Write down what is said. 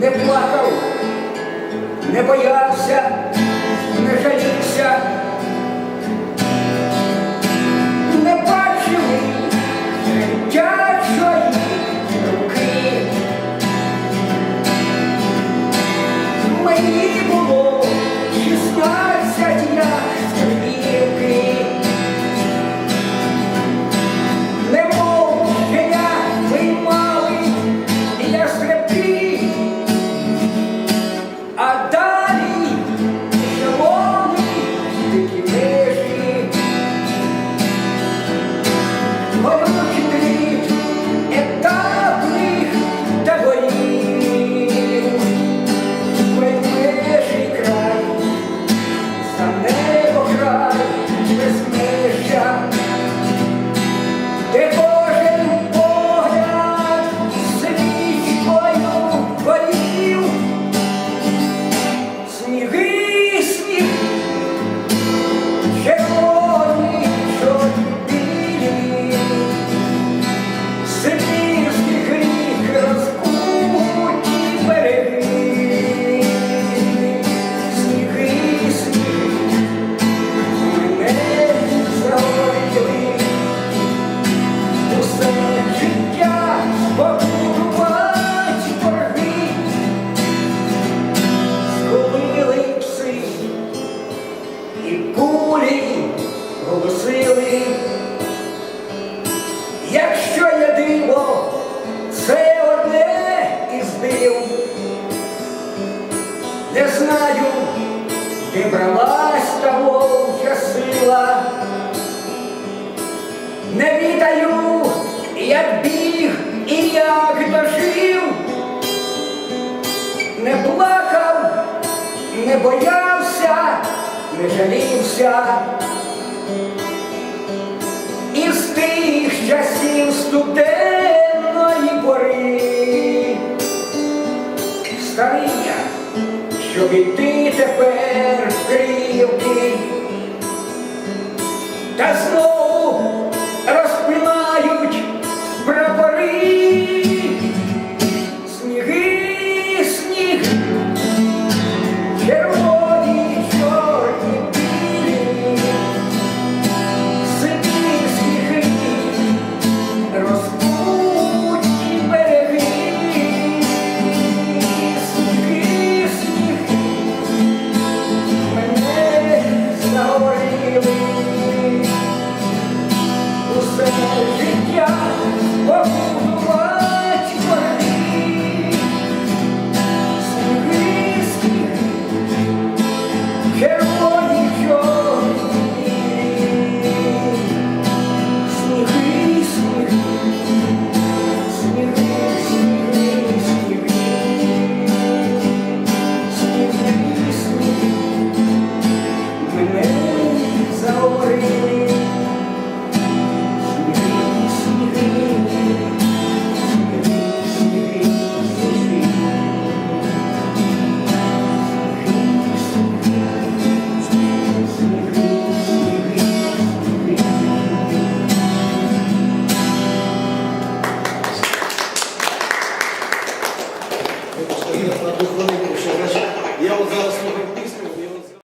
Не плакав, не боявся, не жалівся. Не бачили дячої руки. Мені було шістнадцять голосили. Якщо є диво, це одне із див. Не знаю, де бралась та вовча сила. Не відаю, як біг і як дожив. Не плакав, не боявся, не жалівся. собі ти тепер грівки, та знов. Mary. Pues, Gracias.